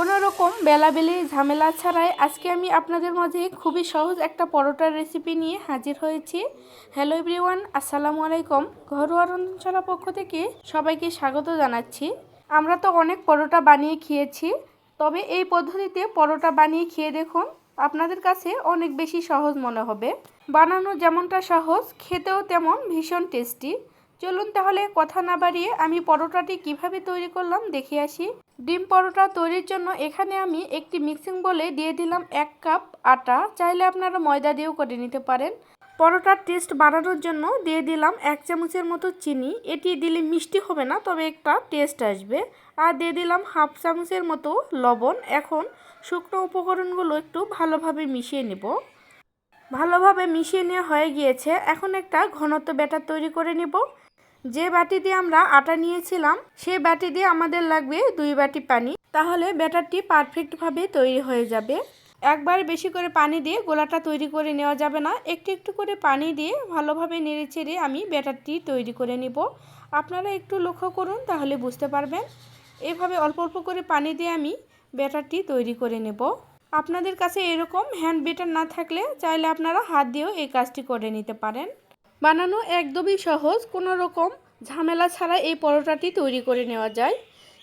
কোনো রকম বেলাবেলি ঝামেলা ছাড়াই আজকে আমি আপনাদের মাঝে খুবই সহজ একটা পরোটার রেসিপি নিয়ে হাজির হয়েছি। হ্যালো এভরিওয়ান আসসালামু আলাইকুম। ঘরোয়া রন্ধনশালা পক্ষ থেকে সবাইকে স্বাগত জানাচ্ছি। আমরা তো অনেক পরোটা বানিয়ে খেয়েছি, তবে এই পদ্ধতিতে পরোটা বানিয়ে খেয়ে দেখুন, আপনাদের কাছে অনেক বেশি সহজ মনে হবে। বানানো যেমনটা সহজ, খেতেও তেমন ভীষণ টেস্টি চলুন তাহলে কথা না বাড়িয়ে আমি পরোটাটি কীভাবে তৈরি করলাম দেখে আসি। ডিম পরোটা তৈরির জন্য এখানে আমি একটি মিক্সিং বলে দিয়ে দিলাম এক কাপ আটা। চাইলে আপনারা ময়দা দিয়েও করে নিতে পারেন। পরোটার টেস্ট বাড়ানোর জন্য দিয়ে দিলাম এক চামচের মতো চিনি। এটি দিলে মিষ্টি হবে না, তবে একটা টেস্ট আসবে। আর দিয়ে দিলাম হাফ চামচের মতো লবণ। এখন শুকনো উপকরণগুলো একটু ভালোভাবে মিশিয়ে নেব। ভালোভাবে মিশিয়ে নেওয়া হয়ে গিয়েছে। এখন একটা ঘনত্ব ব্যাটার তৈরি করে নেব। যে বাটি দিয়ে আমরা আটা নিয়েছিলাম সেই বাটি দিয়ে আমাদের লাগবে দুই বাটি পানি। তাহলে ব্যাটারটি পারফেক্টভাবে তৈরি হয়ে যাবে। একবার বেশি করে পানি দিয়ে গোলাটা তৈরি করে নেওয়া যাবে না। একটু একটু করে পানি দিয়ে ভালোভাবে নেড়ে চেড়ে আমি ব্যাটারটি তৈরি করে নিব। আপনারা একটু লক্ষ্য করুন, তাহলে বুঝতে পারবেন। এভাবে অল্প অল্প করে পানি দিয়ে আমি ব্যাটারটি তৈরি করে নেব। আপনাদের কাছে এরকম হ্যান্ড বেটার না থাকলে চাইলে আপনারা হাত দিয়েও এই কাজটি করে নিতে পারেন। বানানো একদমই সহজ কোনো রকম ঝামেলা ছাড়া এই পরোটাটি তৈরি করে নেওয়া যায়।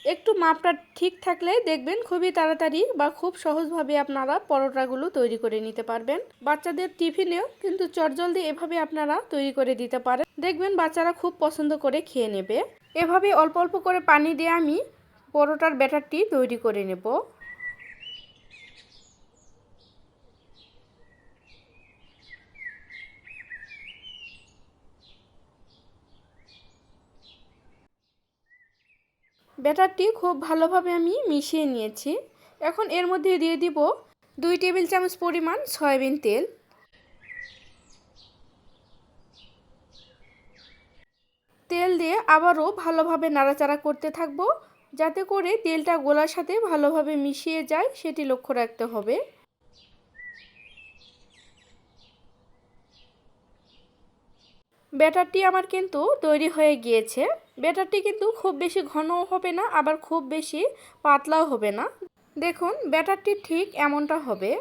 একটু মাপটা ঠিক থাকলে দেখবেন খুবই তাড়াতাড়ি বা খুব সহজভাবে আপনারা পরোটাগুলো তৈরি করে নিতে পারবেন। বাচ্চাদের টিফিনেও কিন্তু চটজলদি এভাবে আপনারা তৈরি করে দিতে পারেন। দেখবেন বাচ্চারা খুব পছন্দ করে খেয়ে নেবে। এভাবে অল্প অল্প করে পানি দিয়ে আমি পরোটার ব্যাটারটি তৈরি করে নেব। ব্যাটারটি খুব ভালোভাবে আমি মিশিয়ে নিয়েছি। এখন এর মধ্যে দিয়ে দিব দুই টেবিল চামচ পরিমাণ সয়াবিন তেল। তেল দিয়ে আবারও ভালোভাবে নাড়াচাড়া করতে থাকব। যাতে করে তেলটা গোলার সাথে ভালোভাবে মিশিয়ে যায়, সেটি লক্ষ্য রাখতে হবে। ব্যাটারটি আমার কিন্তু তৈরি হয়ে গিয়েছে। ব্যাটারটি কিন্তু খুব বেশি ঘনও হবে না, আবার খুব বেশি পাতলাও হবে না। দেখুন, ব্যাটারটি ঠিক এমনটা হবে।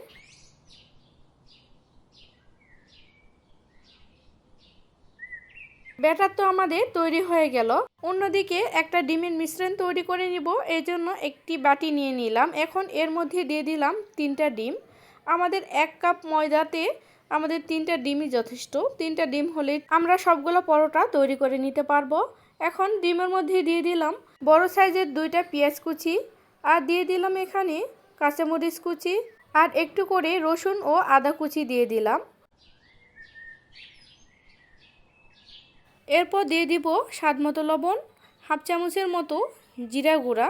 ব্যাটার তো আমাদের তৈরি হয়ে গেল। অন্যদিকে একটা ডিমের মিশ্রণ তৈরি করে নিব। এই জন্য একটি বাটি নিয়ে নিলাম। এখন এর মধ্যে দিয়ে দিলাম তিনটা ডিম। আমাদের এক কাপ ময়দাতে আমাদের তিনটা ডিমই যথেষ্ট। তিনটা ডিম হলে আমরা সবগুলো পরোটা তৈরি করে নিতে পারব। এখন ডিমের মধ্যে দিয়ে দিলাম বড় সাইজের দুইটা পেঁয়াজ কুচি আর দিয়ে দিলাম এখানে কাঁচামরিচ কুচি আর একটু করে রসুন ও আদা কুচি দিয়ে দিলাম। এরপর দিয়ে দিব স্বাদ মতো লবণ, হাফ চামচের মতো জিরা গুঁড়া।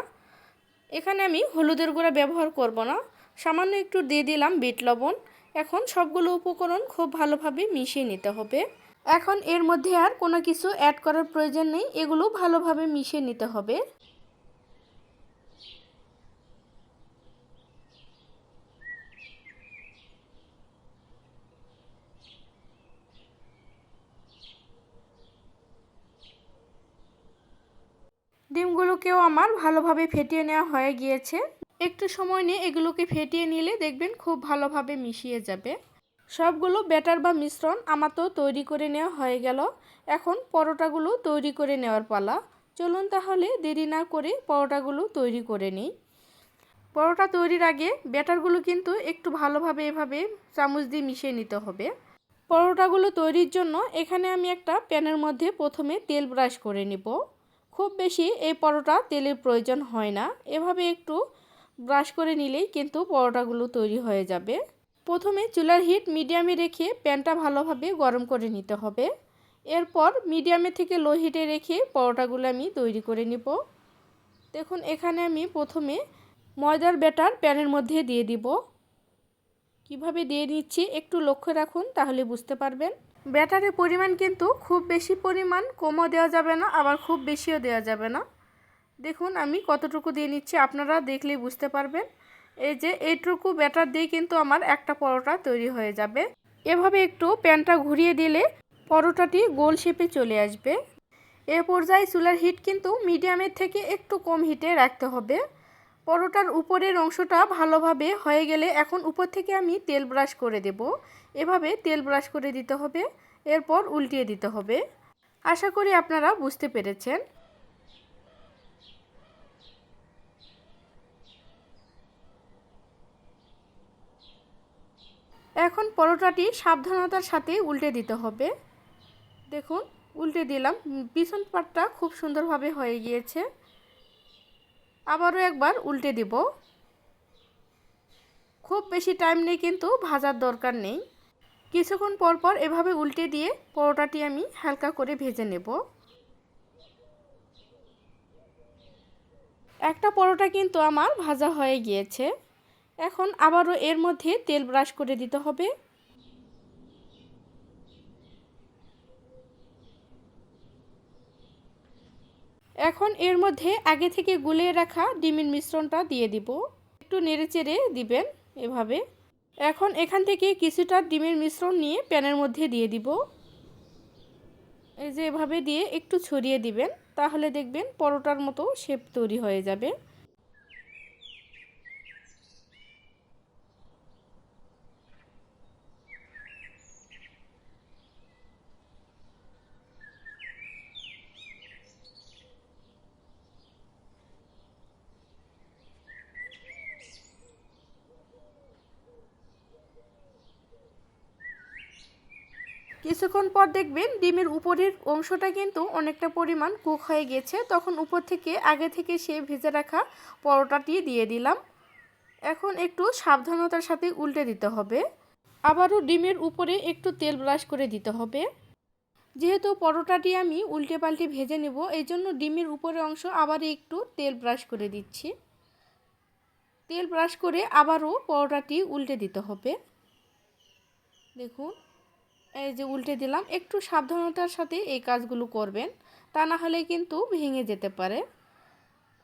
এখানে আমি হলুদের গুঁড়া ব্যবহার করব না, সামান্য একটু দিয়ে দিলাম বিট লবণ। এখন সবগুলো উপকরণ খুব ভালোভাবে মিশিয়ে নিতে হবে। এখন এর মধ্যে আর কোনো কিছু অ্যাড করার প্রয়োজন নেই, এগুলো ভালোভাবে মিশিয়ে নিতে হবে। ডিমগুলোকেও আমার ভালোভাবে ফেটিয়ে নেওয়া হয়ে গিয়েছে। একটু সময় নিয়ে এগুলোকে ফেটিয়ে নিলে দেখবেন খুব ভালোভাবে মিশিয়ে যাবে। সবগুলো ব্যাটার বা মিশ্রণ আমার তো তৈরি করে নেওয়া হয়ে গেল। এখন পরোটাগুলো তৈরি করে নেওয়ার পালা। চলুন তাহলে দেরি না করে পরোটাগুলো তৈরি করে নিই। পরোটা তৈরির আগে ব্যাটারগুলো কিন্তু একটু ভালোভাবে এভাবে চামচ দিয়ে মিশিয়ে নিতে হবে। পরোটাগুলো তৈরির জন্য এখানে আমি একটা প্যানের মধ্যে প্রথমে তেল ব্রাশ করে নিব। খুব বেশি এই পরোটা তেলের প্রয়োজন হয় না। এভাবে একটু ব্রাশ করে নিলেই কিন্তু পরোটাগুলো তৈরি হয়ে যাবে। প্রথমে চুলার হিট মিডিয়ামে রেখে প্যানটা ভালোভাবে গরম করে নিতে হবে। এরপর মিডিয়ামে থেকে লো হিটে রেখে পরোটাগুলো আমি তৈরি করে নিব। দেখুন, এখানে আমি প্রথমে ময়দার ব্যাটার প্যানের মধ্যে দিয়ে দিব। কীভাবে দিয়ে নিচ্ছি একটু লক্ষ্য রাখুন, তাহলে বুঝতে পারবেন। ব্যাটারের পরিমাণ কিন্তু খুব বেশি পরিমাণ, কমও দেওয়া যাবে না, আবার খুব বেশিও দেওয়া যাবে না। দেখুন, আমি কতটুকু দিয়ে নিচ্ছি আপনারা দেখলেই বুঝতে পারবেন। এই যে, এইটুকু ব্যাটার দিয়ে কিন্তু আমার একটা পরোটা তৈরি হয়ে যাবে। এভাবে একটু প্যানটা ঘুরিয়ে দিলে পরোটাটি গোল শেপে চলে আসবে। এ পর্যায়ে চুলার হিট কিন্তু মিডিয়ামের থেকে একটু কম হিটে রাখতে হবে। পরোটার উপরের অংশটা ভালোভাবে হয়ে গেলে এখন উপর থেকে আমি তেল ব্রাশ করে দেব। এভাবে তেল ব্রাশ করে দিতে হবে, এরপর উল্টিয়ে দিতে হবে। আশা করি আপনারা বুঝতে পেরেছেন। এখন পরোটাটি সাবধানতার সাথে উল্টে দিতে হবে। দেখুন, উল্টে দিলাম। পিছন পাটটা খুব সুন্দরভাবে হয়ে গিয়েছে। আবারও একবার উল্টে দিব। খুব বেশি টাইম নেই কিন্তু, ভাজার দরকার নেই। কিছুক্ষণ পর পর এভাবে উল্টে দিয়ে পরোটাটি আমি হালকা করে ভেজে নেব। একটা পরোটা কিন্তু আমার ভাজা হয়ে গিয়েছে। এখন আবারও এর মধ্যে তেল ব্রাশ করে দিতে হবে। এখন এর মধ্যে আগে থেকে গুলিয়ে রাখা ডিমের মিশ্রণটা দিয়ে দিব। একটু নেড়ে চেড়ে দিবেন এভাবে। এখন এখান থেকে কিছুটা ডিমের মিশ্রণ নিয়ে প্যানের মধ্যে দিয়ে দিব। এই যে এভাবে দিয়ে একটু ছড়িয়ে দিবেন, তাহলে দেখবেন পরোটার মতো শেপ তৈরি হয়ে যাবে। কিছুক্ষণ পর দেখবেন ডিমের উপরের অংশটা কিন্তু অনেকটা পরিমাণ কুক হয়ে গেছে। তখন উপর থেকে, আগে থেকে সেই ভেজে রাখা পরোটাটি দিয়ে দিলাম। এখন একটু সাবধানতার সাথে উল্টে দিতে হবে। আবারও ডিমের উপরে একটু তেল ব্রাশ করে দিতে হবে। যেহেতু পরোটাটি আমি উল্টে পাল্টে ভেজে নেব এই জন্য ডিমের উপরের অংশ আবার একটু তেল ব্রাশ করে দিচ্ছি। তেল ব্রাশ করে আবারও পরোটাটি উল্টে দিতে হবে। দেখুন এই যে উল্টে দিলাম, একটু সাবধানতার সাথে এই কাজগুলো করবেন, তা না হলে কিন্তু ভেঙে যেতে পারে।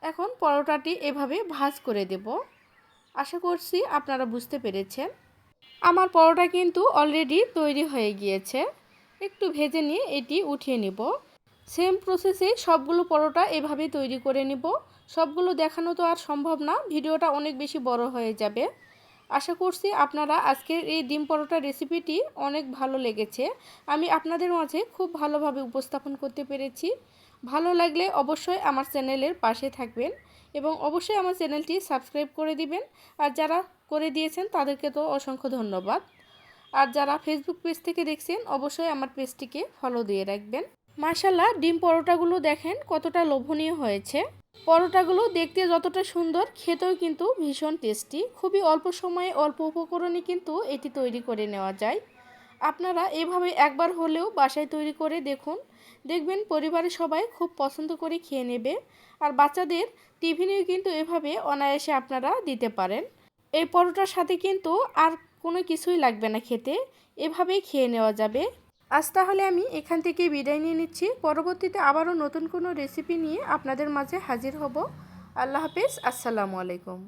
এখন পরোটাটি এভাবে ভাজ করে দেব। আশা করছি আপনারা বুঝতে পেরেছেন। আমার পরোটা কিন্তু অলরেডি তৈরি হয়ে গিয়েছে। একটু ভেজে নিয়ে এটি উঠিয়ে নিব। সেম প্রসেসে সবগুলো পরোটা এভাবে তৈরি করে নিব। সবগুলো দেখানো তো আর সম্ভব না, ভিডিওটা অনেক বেশি বড় হয়ে যাবে। আশা করছি আপনারা আজকের এই ডিম পরোটা রেসিপিটি অনেক ভালো লেগেছে। আমি আপনাদের মাঝে খুব ভালোভাবে উপস্থাপন করতে পেরেছি। ভালো লাগলে অবশ্যই আমার চ্যানেলের পাশে থাকবেন এবং অবশ্যই আমার চ্যানেলটি সাবস্ক্রাইব করে দিবেন। আর যারা করে দিয়েছেন তাদেরকে তো অসংখ্য ধন্যবাদ। আর যারা ফেসবুক পেজ থেকে দেখছেন, অবশ্যই আমার পেজটিকে ফলো দিয়ে রাখবেন। মার্শাল্লাহ ডিম পরোটাগুলো দেখেন কতটা লোভনীয় হয়েছে। পরোটাগুলো দেখতে যতটা সুন্দর, খেতেও কিন্তু ভীষণ টেস্টি। খুবই অল্প সময়ে অল্প উপকরণে কিন্তু এটি তৈরি করে নেওয়া যায়। আপনারা এভাবে একবার হলেও বাসায় তৈরি করে দেখুন। দেখবেন পরিবারের সবাই খুব পছন্দ করে খেয়ে নেবে। আর বাচ্চাদের টিফিনেও কিন্তু এভাবে অনায়াসে আপনারা দিতে পারেন। এই পরোটার সাথে কিন্তু আর কোনো কিছুই লাগবে না খেতে। এভাবেই খেয়ে নেওয়া যাবে। আজ তাহলে আমি এখান থেকে বিদায় নিয়ে নিচ্ছি। পরবর্তীতে আবারও নতুন কোনো রেসিপি নিয়ে আপনাদের মাঝে হাজির হব। আল্লাহ হাফেজ। আসসালামু আলাইকুম।